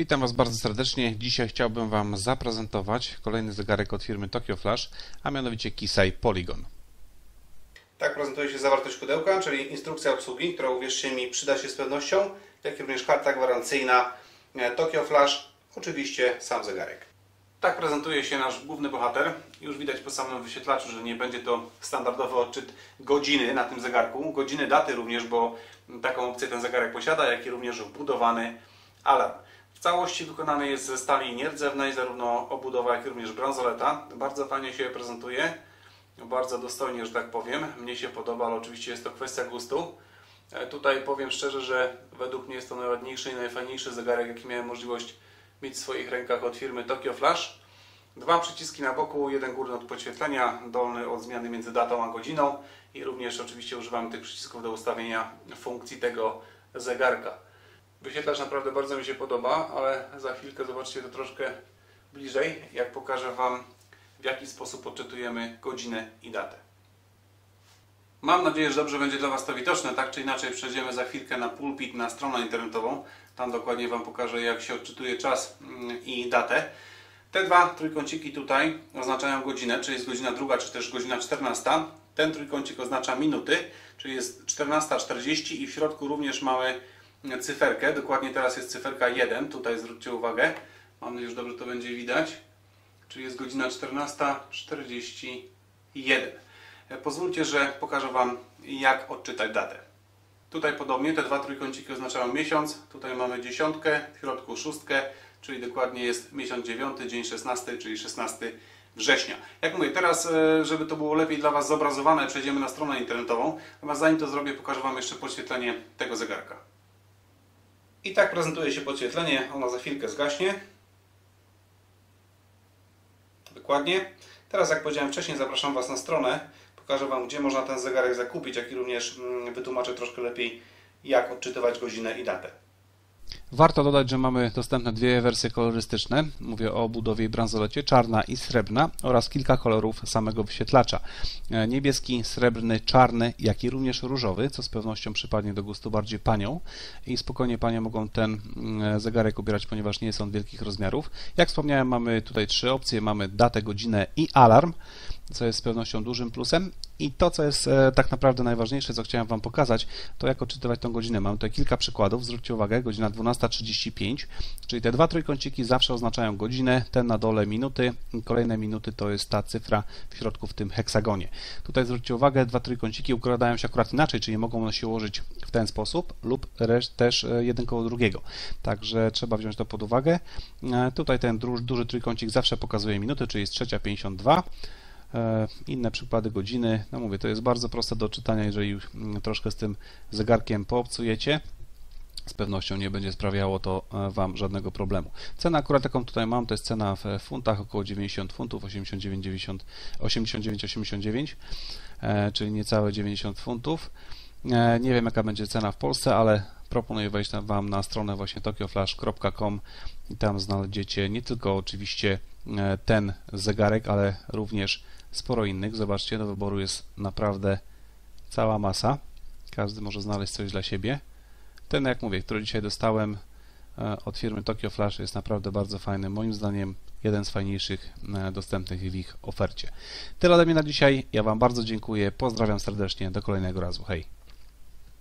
Witam Was bardzo serdecznie. Dzisiaj chciałbym Wam zaprezentować kolejny zegarek od firmy Tokyo Flash, a mianowicie Kisai Polygon. Tak prezentuje się zawartość pudełka, czyli instrukcja obsługi, która uwierzcie mi przyda się z pewnością, jak również karta gwarancyjna e, Tokyo Flash, oczywiście sam zegarek. Tak prezentuje się nasz główny bohater. Już widać po samym wyświetlaczu, że nie będzie to standardowy odczyt godziny na tym zegarku, godziny daty również, bo taką opcję ten zegarek posiada, jak i również wbudowany alarm. W całości wykonany jest ze stali nierdzewnej, zarówno obudowa, jak i również bransoleta. Bardzo fajnie się prezentuje, bardzo dostojnie, że tak powiem. Mnie się podoba, ale oczywiście jest to kwestia gustu. E, tutaj powiem szczerze, że według mnie jest to najładniejszy i najfajniejszy zegarek, jaki miałem możliwość mieć w swoich rękach od firmy Tokyo Flash. Dwa przyciski na boku, jeden górny od podświetlenia, dolny od zmiany między datą a godziną i również oczywiście używamy tych przycisków do ustawienia funkcji tego zegarka. Wyświetlacz naprawdę bardzo mi się podoba, ale za chwilkę zobaczcie to troszkę bliżej, jak pokażę Wam w jaki sposób odczytujemy godzinę i datę. Mam nadzieję, że dobrze będzie dla Was to widoczne. Tak czy inaczej przejdziemy za chwilkę na pulpit, na stronę internetową. Tam dokładnie Wam pokażę, jak się odczytuje czas mm, i datę. Te dwa trójkąciki tutaj oznaczają godzinę, czyli jest godzina druga, czy też godzina 14. Ten trójkącik oznacza minuty, czyli jest 14.40 i w środku również mamy cyferkę. Dokładnie teraz jest cyferka 1. Tutaj zwróćcie uwagę. Mam nadzieję, że dobrze to będzie widać. Czyli jest godzina 14.41. Pozwólcie, że pokażę Wam, jak odczytać datę. Tutaj podobnie te dwa trójkąciki oznaczają miesiąc. Tutaj mamy dziesiątkę, w środku szóstkę, czyli dokładnie jest miesiąc 9, dzień 16, czyli 16 września. Jak mówię, teraz, e, żeby to było lepiej dla Was zobrazowane, przejdziemy na stronę internetową. Natomiast zanim to zrobię, pokażę Wam jeszcze podświetlenie tego zegarka. I tak prezentuje się podświetlenie. Ono za chwilkę zgaśnie. Dokładnie. Teraz, jak powiedziałem wcześniej, zapraszam Was na stronę. Pokażę Wam, gdzie można ten zegarek zakupić, jak i również mm, wytłumaczę troszkę lepiej, jak odczytywać godzinę i datę. Warto dodać, że mamy dostępne dwie wersje kolorystyczne. Mówię o budowie i bransolecie, czarna i srebrna oraz kilka kolorów samego wyświetlacza. E, niebieski, srebrny, czarny, jak i również różowy, co z pewnością przypadnie do gustu bardziej panią i spokojnie panie mogą ten mm, zegarek ubierać, ponieważ nie jest on wielkich rozmiarów. Jak wspomniałem, mamy tutaj trzy opcje. Mamy datę, godzinę i alarm co jest z pewnością dużym plusem. I to, co jest e, tak naprawdę najważniejsze, co chciałem Wam pokazać, to jak odczytywać tą godzinę. Mam tutaj kilka przykładów. Zwróćcie uwagę, godzina 12.35, czyli te dwa trójkąciki zawsze oznaczają godzinę, ten na dole minuty, kolejne minuty to jest ta cyfra w środku w tym heksagonie. Tutaj zwróćcie uwagę, dwa trójkąciki układają się akurat inaczej, czyli mogą one się ułożyć w ten sposób lub też e, jeden koło drugiego. Także trzeba wziąć to pod uwagę. E, tutaj ten duży trójkącik zawsze pokazuje minuty, czyli jest trzecia 52. E, inne przykłady godziny, no mówię, to jest bardzo proste do czytania, jeżeli mm, troszkę z tym zegarkiem poobcujecie. Z pewnością nie będzie sprawiało to e, Wam żadnego problemu. Cena akurat jaką tutaj mam, to jest cena w funtach około 90 funtów, 89,89, 89, 89, czyli niecałe 90 funtów. E, nie wiem jaka będzie cena w Polsce, ale proponuję wejść Wam na stronę właśnie tokioflash.com i tam znajdziecie nie tylko oczywiście ten zegarek, ale również sporo innych. Zobaczcie, do wyboru jest naprawdę cała masa. Każdy może znaleźć coś dla siebie. Ten, jak mówię, który dzisiaj dostałem e, od firmy Tokyo Flash jest naprawdę bardzo fajny. Moim zdaniem jeden z fajniejszych e, dostępnych w ich ofercie. Tyle ode mnie na dzisiaj. Ja Wam bardzo dziękuję. Pozdrawiam serdecznie. Do kolejnego razu. Hej.